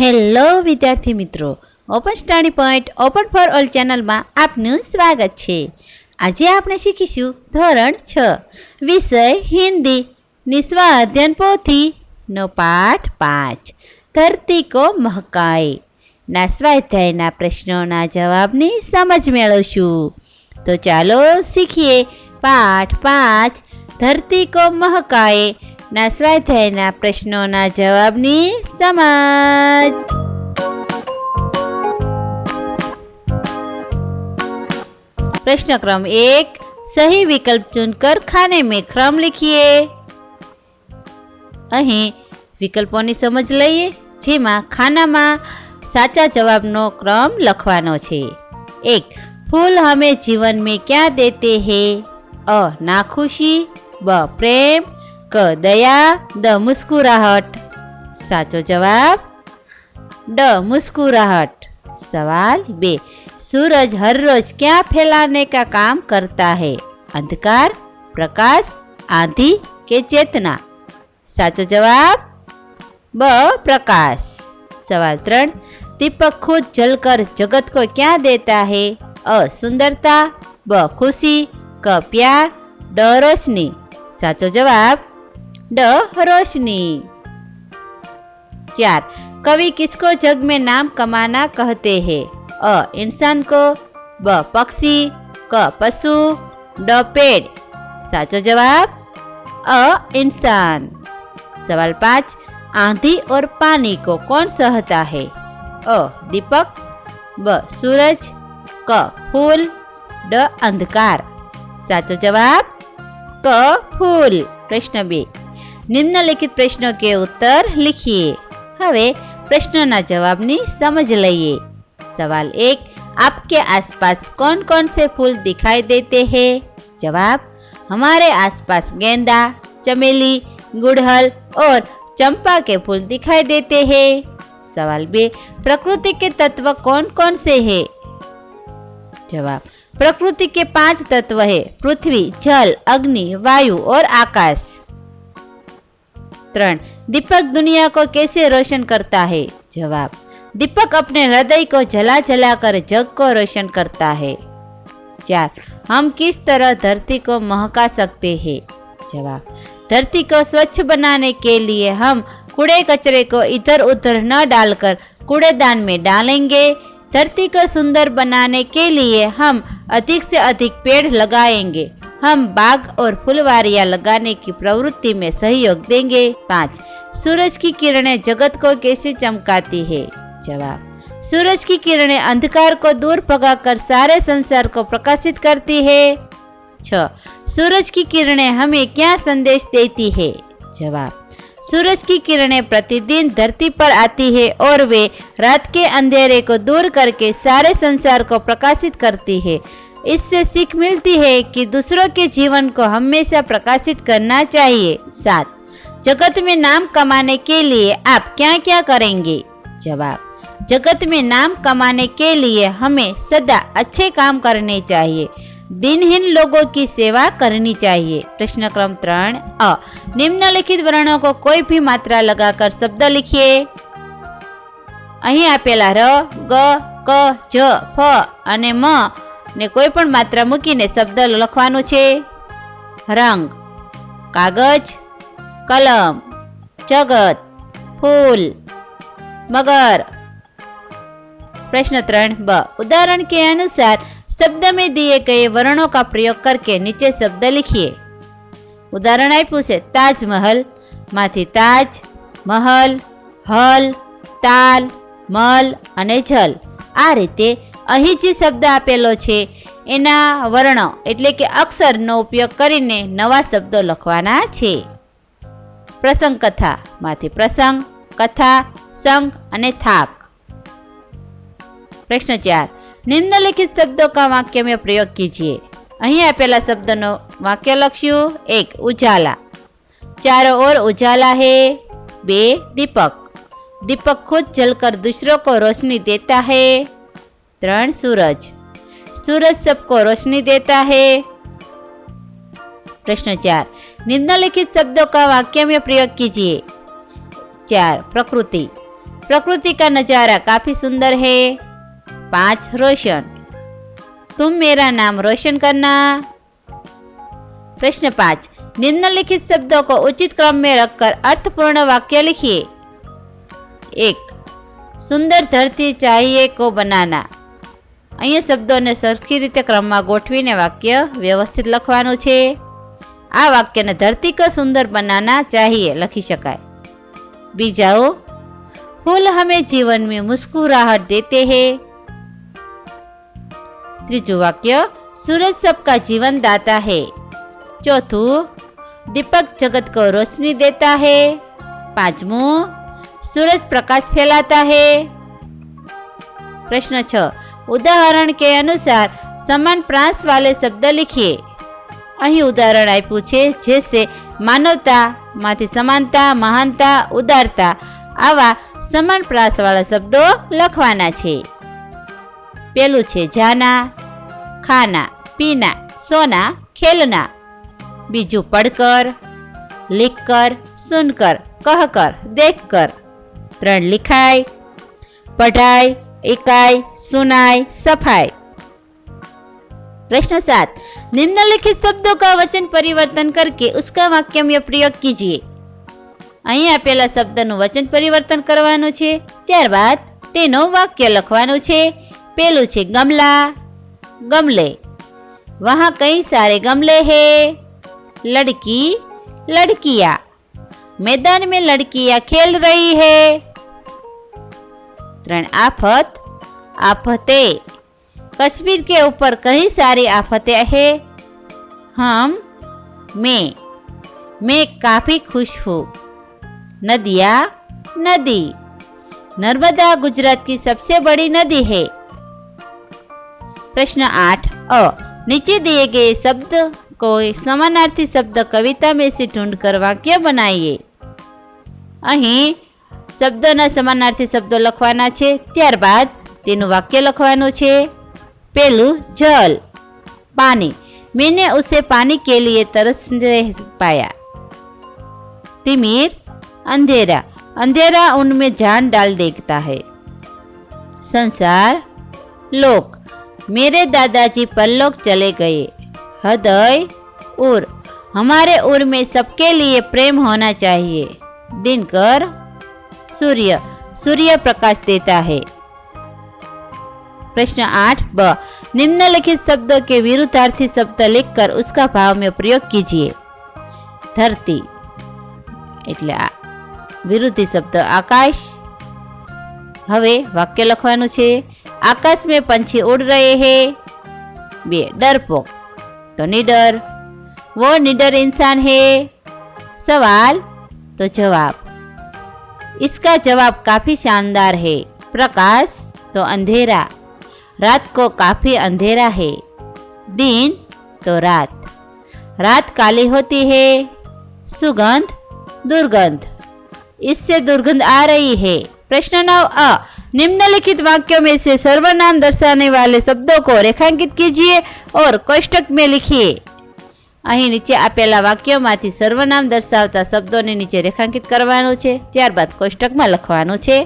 Hello વિદ્યાર્થી મિત્રો, open study point, open for all ચેનલમાં આપનું સ્વાગત છે. આજે આપણે શીખીશું ધોરણ છ, વિષય હિન્દી નિસ્વ અધ્યયન પોથીનો પાઠ પાંચ ધરતી કો મહકાય. ના સ્વાધ્યાયના પ્રશ્નોના જવાબની સમજ મેળવશું. તો ચાલો શીખીએ પાઠ પાંચ ધરતી કો મહકાય. ના સ્વાધ્યાયના પ્રશ્નોના જવાબની સમજ प्रश्न क्रम एक सही विकल्प चुनकर खाने में क्रम लिखिए અહીં વિકલ્પોની સમજ લઈએ જેમાં ખાનામાં સાચા જવાબનો ક્રમ લખવાનો છે એક ફૂલ હમે જીવન में क्या देते हैं અ નાખુશી બ પ્રેમ ક દયા દ મુસ્કુરાહટ સાચો જવાબ ડ મુસ્કુરાહટ સવાલ બે સૂરજ હરરોજ ક્યાં ફેલાને કા કામ કરતા હે અંધકાર પ્રકાશ આંધી કે ચેતના સાચો જવાબ બ પ્રકાશ સવાલ ત્રણ દીપક ખુદ જલકર જગત કો ક્યાં દેતા હે અ સુંદરતા બ ખુશી ક પ્યાર ડ રોશની સાચો જવાબ ड रोशनी। चार, कवि किसको जग में नाम कमाना कहते हैं? अ, इंसान को, ब, पक्षी, क, पशु, ड, पेड़। साचो जवाब, अ, इंसान। सवाल पाँच, आंधी और पानी को कौन सहता है? अ, दीपक, ब, सूरज, क, फूल, ड, अंधकार। साचो जवाब, क, फूल। प्रश्न बे निम्नलिखित प्रश्नों के उत्तर लिखिए હવે પ્રશ્નોના જવાબની સમજ લઈએ સવાલ એક आपके आसपास कौन कौन से फूल दिखाई देते हैं जवाब हमारे आसपास गेंदा चमेली गुड़हल और चंपा के फूल दिखाई देते हैं सवाल बे प्रकृति के तत्व कौन कौन से हैं जवाब प्रकृति के पांच तत्व है पृथ्वी जल अग्नि वायु और आकाश त्रण दीपक दुनिया को कैसे रोशन करता है? जवाब, दीपक अपने हृदय को जला जला कर जग को रोशन करता है। चार, हम किस तरह धरती को महका सकते हैं? जवाब, धरती को स्वच्छ बनाने के लिए हम कूड़े कचरे को इधर उधर न डालकर कूड़ेदान में डालेंगे। धरती को सुंदर बनाने के लिए हम अधिक से अधिक पेड़ लगाएँगे। हम बाग और फुलवारियाँ लगाने की प्रवृत्ति में सहयोग देंगे। पाँच, सूरज की किरणें जगत को कैसे चमकाती है? जवाब, सूरज की किरणें अंधकार को दूर भगाकर सारे संसार को प्रकाशित करती है। छ, सूरज की किरणें हमें क्या संदेश देती है? जवाब, सूरज की किरणें प्रतिदिन धरती पर आती है और वे रात के अंधेरे को दूर करके सारे संसार को प्रकाशित करती है। इससे सीख मिलती है कि दूसरों के जीवन को हमेशा प्रकाशित करना चाहिए सात जगत में नाम कमाने के लिए आप क्या क्या करेंगे जवाब जगत में नाम कमाने के लिए हमें सदा अच्छे काम करने चाहिए दिनहीन लोगों की सेवा करनी चाहिए प्रश्न क्रम त्रण अ निम्नलिखित वर्णों को कोई भी मात्रा लगाकर शब्द लिखिए અહીં આપેલા ર ગ ક જ ફ અને મ ને કોઈ પણ માત્રા મૂકીને શબ્દ લખવાનો છે રંગ કાગજ કલમ જગત ફૂલ मगर प्रश्न त्रण ब उदाहरण के अनुसार शब्द में दिए गए वर्णों का प्रयोग करके नीचे शब्द लिखिए ઉદાહરણ આપ્યું છે તાજમહલ માંથી તાજ મહલ હલ તાલ મલ અને જલ આ રીતે અહીં જે શબ્દ આપેલો છે એના વર્ણો એટલે કે અક્ષરનો ઉપયોગ કરીને નવા શબ્દો લખવાના છે પ્રસંગ કથામાંથી પ્રસંગ કથા संग અને થાક પ્રશ્ન ચાર निम्नलिखित शब्दों का वाक्य में प्रयोग कीजिए અહીં આપેલા શબ્દનો વાક્ય લખ્યું એક ઉજાલા चारों ओर उजाला है बे दीपक दीपक खुद जलकर दूसरों को रोशनी देता है त्रण सूरज सूरज सबको रोशनी देता है प्रश्न चार निम्नलिखित शब्दों का वाक्य में प्रयोग कीजिए चार प्रकृति प्रकृति का नज़ारा काफी सुंदर है पाँच रोशन तुम मेरा नाम रोशन करना प्रश्न पाँच निम्नलिखित शब्दों को उचित क्रम में रखकर अर्थपूर्ण वाक्य लिखिए एक સુંદર ધરતી ચાહીએ કો બનાના અહીંયા શબ્દોને સરખી રીતે ક્રમમાં ગોઠવીને વાક્ય વ્યવસ્થિત લખવાનું છે. આ વાક્યને ધરતી કો સુંદર બનાના ચાહીએ, લખી શકાય. બીજાઓ, ફૂલ હમે જીવન મેં મુસ્કુરાહટ દેતે હે. ત્રીજું વાક્ય, સૂરજ સબકા જીવન દાતા હે. ચોથું, દીપક જગત કો રોશની દેતા હે. પાંચમું, સૂરજ પ્રકાશ ફેલાતા હે. પ્રશ્ન છ ઉદાહરણ કે અનુસાર, સમાન પ્રાંસવાલે શબ્દ લખીએ. અહીં ઉદાહરણ આપ્યું છે, જે છે માનવતામાંથી સમાનતા, મહાનતા, ઉદારતા. આવા સમાન પ્રાસવાળા શબ્દો લખવાના છે. પેલું છે જાના, ખાના, પીના, સોના, ખેલના. બીજું પડકર, લીકર, સુનકર, કહકર, દેખકર. ત્રણ લિખાય, પઢાય ઇકાઈ સુનાઈ, સફાઈ. પ્રશ્ન सात નિમ્નલિખિત શબ્દો કા વચન પરિવર્તન करके उसका वाक्य में प्रयोग कीजिए અહીં આપેલા શબ્દનું વચન પરિવર્તન કરવાનું છે, ત્યારબાદ તેનો વાક્ય લખવાનું છે. પેલું છે ગમલા, ગમલે. વહા કઈ સારે ગમલે હે? લડકી, લડકિયા. મેદાન મેં લડકિયા ખેલ રહી હૈ? त्रण आफत, आफते। कश्मीर के ऊपर कई सारी आफतें हैं। हम मैं मैं काफ़ी खुश हूँ। नदिया, नदी। नर्मदा गुजरात की सबसे बड़ी नदी है। प्रश्न आठ, अ, नीचे दिए गए शब्द को समानार्थी शब्द कविता में से ढूंढकर वाक्य बनाइए। અહીં શબ્દના સમાનાર્થી શબ્દો લખવાના છે ત્યારબાદ તેનું વાક્ય લખવાનું છે પહેલું જલ પાણી मैंने उसे पानी के लिए तरस रह पाया तिमिर अंधेरा अंधेरा उनमें जान डाल देखता है संसार लोक मेरे दादाजी परलोक चले गए हृदय उर हमारे उर में सबके लिए प्रेम होना चाहिए दिनकर सूर्य सूर्य प्रकाश देता है प्रश्न आठ ब निम्नलिखित शब्दों के विरुद्धार्थी शब्द लिखकर उसका भाव में प्रयोग कीजिए धरती એટલે આ વિરુદ્ધી શબ્દ આકાશ હવે વાક્ય લખવાનું છે આકાશ में पंछी उड़ रहे हैं બે डरपोक तो निडर वो निडर इंसान है सवाल तो जवाब इसका जवाब काफ़ी शानदार है। प्रकाश तो अंधेरा। रात को काफ़ी अंधेरा है। दिन तो रात। रात काली होती है। सुगंध, दुर्गंध। इससे दुर्गंध आ रही है। प्रश्न नौ अ। निम्नलिखित वाक्यों में से सर्वनाम दर्शाने वाले शब्दों को रेखांकित कीजिए और कोष्टक में लिखिए। અહીં નીચે આપેલા વાક્યોમાંથી સર્વનામ દર્શાવતા શબ્દોને નીચે રેખાંકિત કરવાનું છે ત્યારબાદ કોષ્ટકમાં લખવાનું છે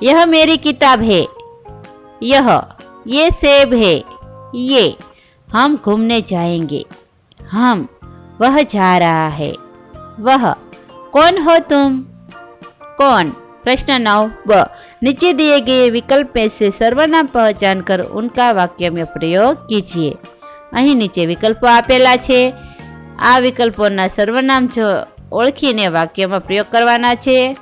यह मेरी किताब है यह ये सेब है ये हम घूमने जाएंगे हम वह जा रहा है वह कौन हो तुम कौन प्रश्न नौ ब नीचे दिए गए विकल्प में से सर्वनाम पहचान कर उनका वाक्य में प्रयोग कीजिए અહીં નીચે વિકલ્પો આપેલા છે. આ વિકલ્પોના સર્વનામ જો ઓળખીને વાક્યમાં પ્રયોગ કરવાના છે.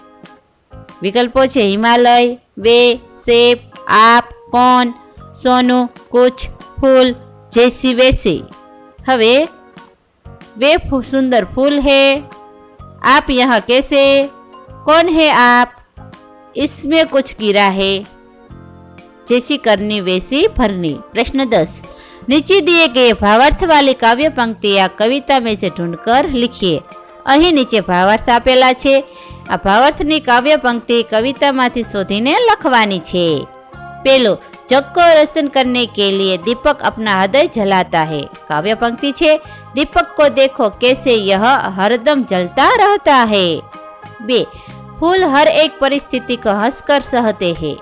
વિકલ્પો છે હિમાલય, વે સેપ આપ, કોન, સોનું, કુછ, ફૂલ, જેસી, વેસી. હવે वे સુંદર ફૂલ હે. આપ यहाँ કેસે? કોન હે આપ? इसमें કુછ गिरा હે. જેસી કરની वैसी ભરની. પ્રશ્ન દસ. नीचे दिए गए भावार्थ वाली काव्य पंक्ति या कविता में से ढूंढकर लिखिए અહીં નીચે ભાવાર્થ આપેલા છે આ ભાવાર્થની કાવ્ય પંક્તિ કવિતામાંથી શોધીને લખવાની છે પેલું जग को रोशन करने के लिए दीपक अपना हृदय जलाता है काव्य पंक्ति छे दीपक को देखो कैसे यह हरदम जलता रहता है बे फूल हर एक परिस्थिति को हंसकर सहते हैं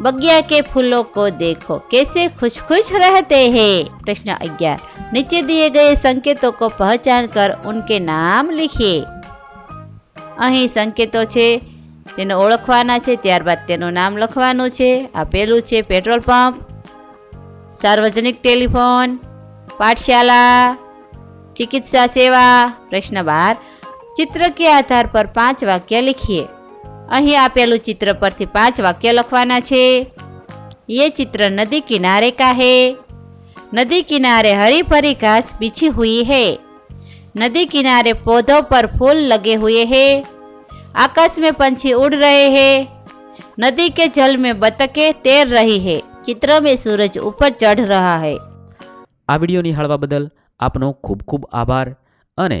बगिया के फूलों को देखो कैसे खुश खुश रहते हैं प्रश्न अग्यार नीचे दिए गए संकेतों को पहचान कर उनके नाम लिखिए અહીં સંકેતો છે તેને ઓળખવાના છે ત્યારબાદ તેનું નામ લખવાનું છે આ પેલું છે પેટ્રોલ પંપ સાર્વજનિક ટેલિફોન પાઠશાલા चिकित्सा सेवा प्रश्न बार चित्र के आधार पर પાંચ વાક્ય लिखिए અહીં આપેલું ચિત્ર પરથી પાંચ વાક્ય લખવાના છે ये चित्र नदी किनारे का है नदी किनारे हरी भरी घास बिछी हुई है नदी किनारे पौधों पर फूल लगे हुए हैं आकाश में पंछी उड़ रहे हैं नदी के जल में बतखें तैर रही है चित्र में सूरज ऊपर चढ़ रहा है આ વિડીયો નિહાળવા બદલ આપનો ખૂબ ખૂબ આભાર અને